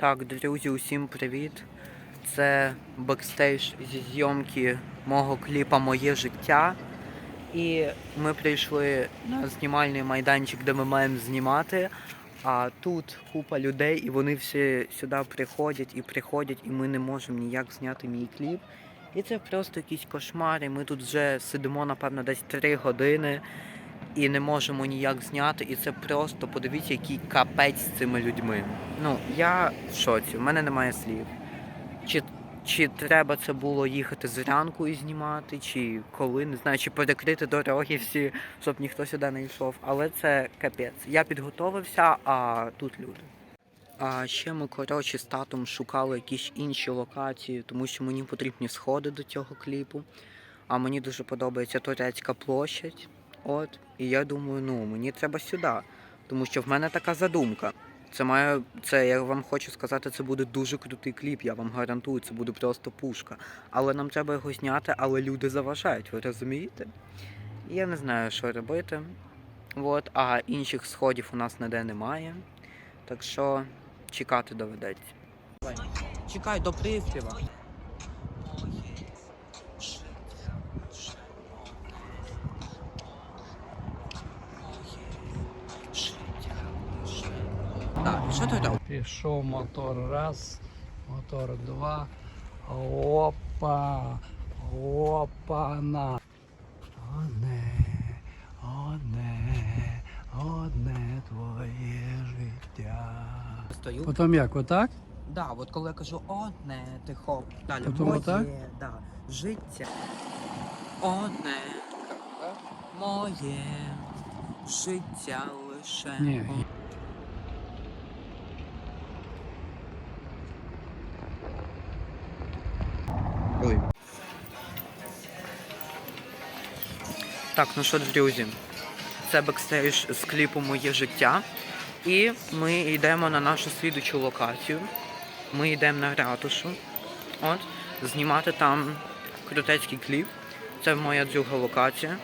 Так, друзі, усім привіт. Це бекстейдж зі зйомки мого кліпа Моє життя. І ми прийшли на знімальний майданчик, де ми маємо знімати. А тут купа людей, і вони всі сюди приходять і приходять, і ми не можемо ніяк зняти мій кліп. І це просто якийсь кошмар. Ми тут вже сидимо, напевно, десь три години і не можемо ніяк зняти. І це просто подивіться, який капець з цими людьми. Ну, я в шоці, в мене немає слів. Чи, чи треба це було їхати зранку і знімати, чи коли, не знаю, чи перекрити дороги всі, щоб ніхто сюди не йшов. Але це капець. Я підготовився, а тут люди. А ще ми, коротше, з татом шукали якісь інші локації, тому що мені потрібні сходи до цього кліпу. А мені дуже подобається турецька площадь. От, і я думаю, ну мені треба сюди. Тому що в мене така задумка. Це має, це я вам хочу сказати, це буде дуже крутий кліп, я вам гарантую, це буде просто пушка. Але нам треба його зняти, але люди заважають, ви розумієте? Я не знаю, що робити. От, а інших сходів у нас ніде немає. Так що чекати доведеться. Чекай до приспіва. Так, що ти робиш? Пішов мотор раз, мотор два. Опа, опа-на. Одне, одне, одне твоє життя. Стою. Потім як, отак? Да, от коли я кажу одне, ти хоп, далі Потім моє, отак? да, життя. Одне, моє життя лише. Ні. Ой. Так, ну що, друзі, це бекстейдж з кліпу Моє життя. І ми йдемо на нашу слідучу локацію. Ми йдемо на ратушу. От, знімати там крутецький кліп. Це моя друга локація.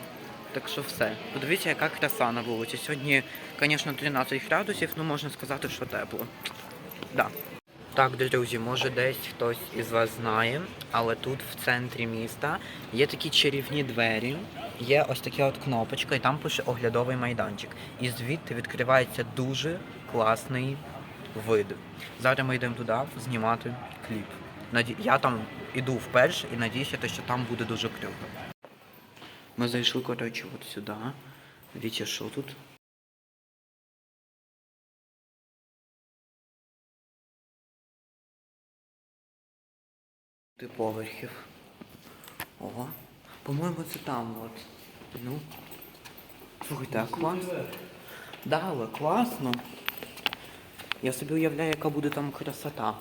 Так що все. Подивіться, яка краса на вулиці. Сьогодні, звісно, 13 градусів, ну можна сказати, що тепло. Да. Так, друзі, може десь хтось із вас знає, але тут в центрі міста є такі чарівні двері, є ось така от кнопочка, і там пише оглядовий майданчик. І звідти відкривається дуже класний вид. Зараз ми йдемо туди знімати кліп. Я там іду вперше і надіюся, що там буде дуже круто. Ми зайшли, коротше, от сюди. Дивіться, що тут. Ти поверхів. О, по-моєму, це там от. Ну. Слухайте, а класно. Да, але класно. Я собі уявляю, яка буде там красота.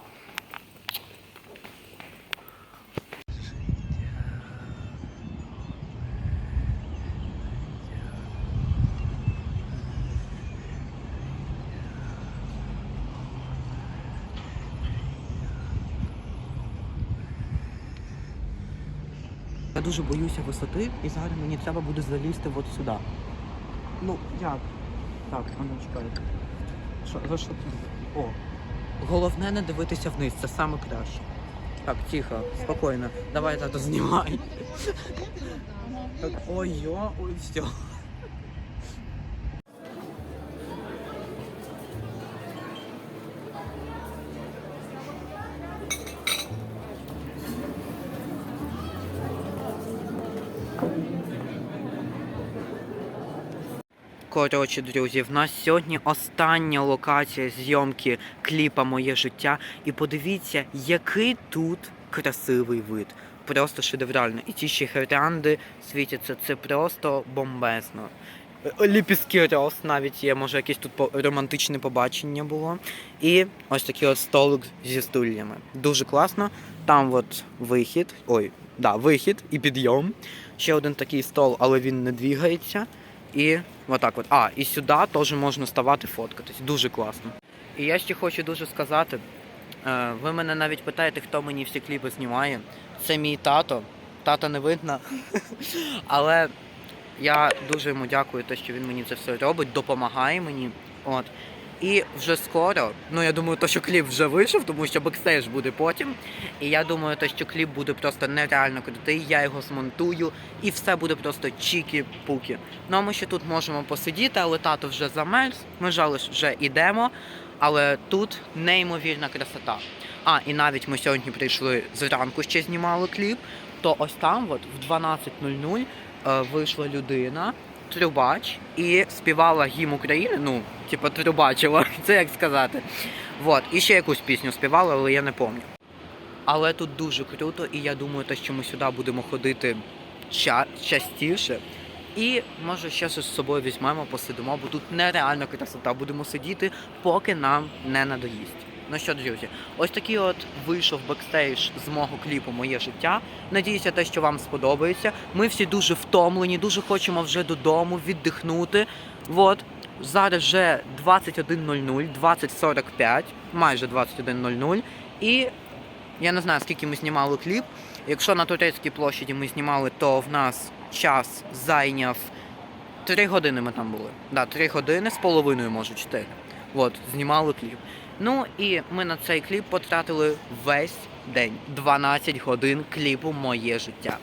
Я дуже боюся висоти, і зараз мені треба буде залізти от сюди. Ну, як? Так, воно ну. Що, за що ти? О. Головне не дивитися вниз, це саме краще. Так, тихо, спокійно. Давай тато знімай. Ой, йо, ой, все. Коротше, друзі, в нас сьогодні остання локація зйомки кліпа Моє життя. І подивіться, який тут красивий вид. Просто шедеврально. І ті ще світяться, це просто бомбезно. Е, роз навіть є, може якесь тут романтичне побачення було. І ось такий от столик зі стульями. Дуже класно. Там от вихід. Ой, да, вихід і підйом. Ще один такий стол, але він не двігається. І отак от. А, і сюди теж можна ставати фоткатись. Дуже класно. І я ще хочу дуже сказати. е, Ви мене навіть питаєте, хто мені всі кліпи знімає. Це мій тато. Тата не видно. Але я дуже йому дякую, те, що він мені це все робить, допомагає мені. От. І вже скоро, ну я думаю, то, що кліп вже вийшов, тому що бекстейдж буде потім. І я думаю, то, що кліп буде просто нереально крутий, я його змонтую, і все буде просто чікі-пукі. Ну а ми ще тут можемо посидіти, але тато вже замерз, ми жали вже йдемо. Але тут неймовірна красота. А, і навіть ми сьогодні прийшли зранку ще знімали кліп, то ось там, от в 12.00, е, вийшла людина, трубач, і співала гімн України. Ну, типу, трубачила, це як сказати. Вот. І ще якусь пісню співала, але я не пам'ятаю. Але тут дуже круто, і я думаю, те, що ми сюди будемо ходити ча- частіше. І може ще щось з собою візьмемо, посидимо, бо тут нереально красота. Будемо сидіти, поки нам не надоїсть. Ну що, друзі, ось такий от вийшов бекстейдж з мого кліпу Моє життя. Надіюся, те, що вам сподобається. Ми всі дуже втомлені, дуже хочемо вже додому віддихнути. От. Зараз вже 21.00, 20.45, майже 21.00. І я не знаю, скільки ми знімали кліп. Якщо на турецькій площаді ми знімали, то в нас час зайняв 3 години ми там були. Да, 3 години з половиною, може 4. От, знімали кліп. Ну і ми на цей кліп потратили весь день. 12 годин кліпу Моє життя.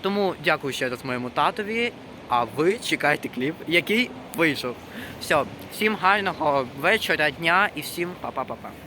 Тому дякую ще раз моєму татові. А ви чекайте кліп, який вийшов. Все, всім гарного вечора, дня і всім па-па-па-па.